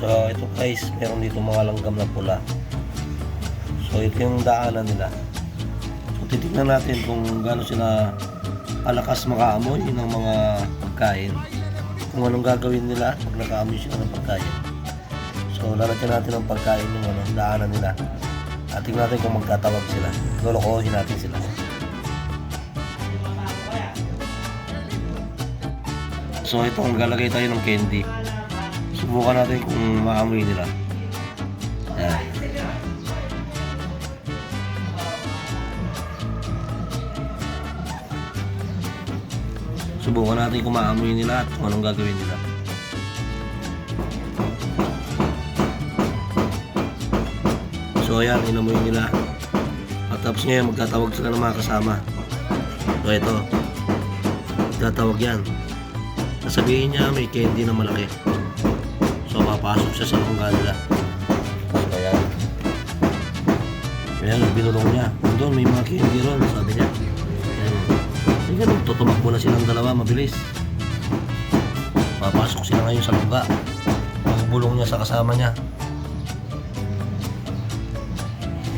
So ito guys, meron dito mga langgam na pula. So ito yung daanan nila. So titignan natin kung gaano sila kalakas makaamoy ng mga pagkain. Kung anong gagawin nila pag nakaamoy sila ng pagkain. So lalagyan natin ng pagkain yung ano, daanan nila. At tingnan natin kung magtatawag sila. Lolokohin natin sila. So ito, maglalagay tayo ng candy. Subukan natin kung maamoy nila. Ayan. Subukan natin kung maamoy nila at kung anong gagawin nila. So ayan, inamoy nila. At tapos ngayon, magtatawag sila ng mga kasama. So ito, magtatawag yan. Sasabihin niya may candy na malaki. So papasok siya sa lungga nila. So ayan. Ayan, binulong niya. Doon may mga candy ron, sabi niya. Ayan. Sige, tutumakbo na silang dalawa, mabilis. Papasok sila ngayon sa lungga. Ibubulong niya sa kasama niya.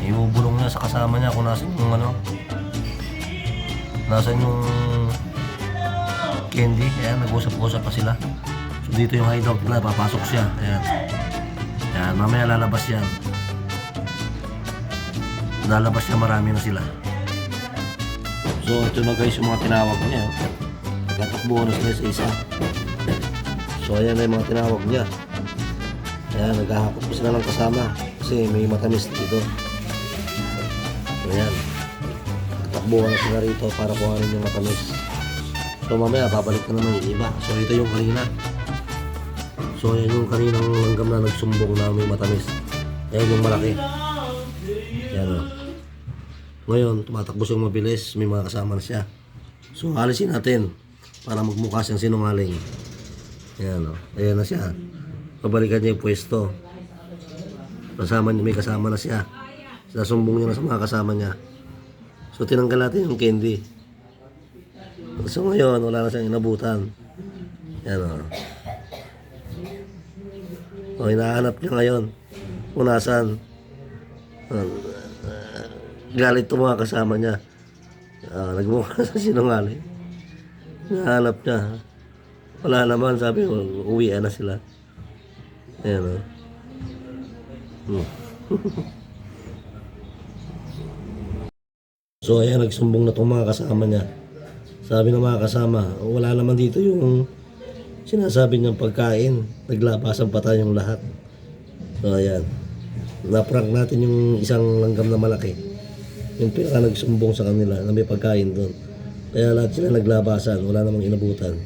Ibubulong niya sa kasama niya kung nasan yung ano. Nasan yung candy. Ayan, nag-usap-usap pa sila. So dito yung hideout nila, papasok siya. Ayan. Ayan, mamaya lalabas yan. Lalabas niya, marami na sila. So ito na guys yung mga tinawag niya. Nagkatakbo na sila sa isa. So ayan na yung mga tinawag niya. Ayan, naghahakot pa sila ng kasama. Kasi may matamis dito. Ayan. Takbuhan na sila rito para kuhanin yung matamis. So mamaya babalik na naman yung iba. So ito yung kanina. So yan yung kaninang langgam na nagsumbong na may matamis. Ayan yung malaki. Ayan o. Ngayon, tumatakbo siyang mabilis. May mga kasama na siya. So alisin natin para magmukha siyang sinungaling. Ayan o. Ayan na siya. Pabalikan niya yung pwesto. Kasama niya, may kasama na siya. Sinasumbong niya na sa mga kasama niya. So tinanggal natin yung candy. So ngayon, wala na siyang inabutan. Yan o. O, hinahanap niya ngayon. Kung nasaan. Uh, galit to mga kasama niya. Uh, nagmukha sa sinungaling. Hinahanap niya. Wala naman, sabi ko, uwi na sila. Ayan o. Hmm. So ayan, nagsumbong na itong mga kasama niya. Sabi ng mga kasama, wala naman dito yung sinasabi niyang pagkain. Naglabasan pa tayong lahat. So ayan, naprank natin yung isang langgam na malaki. Yung pinaka nagsumbong sa kanila na may pagkain doon. Kaya lahat sila naglabasan, wala namang inabutan.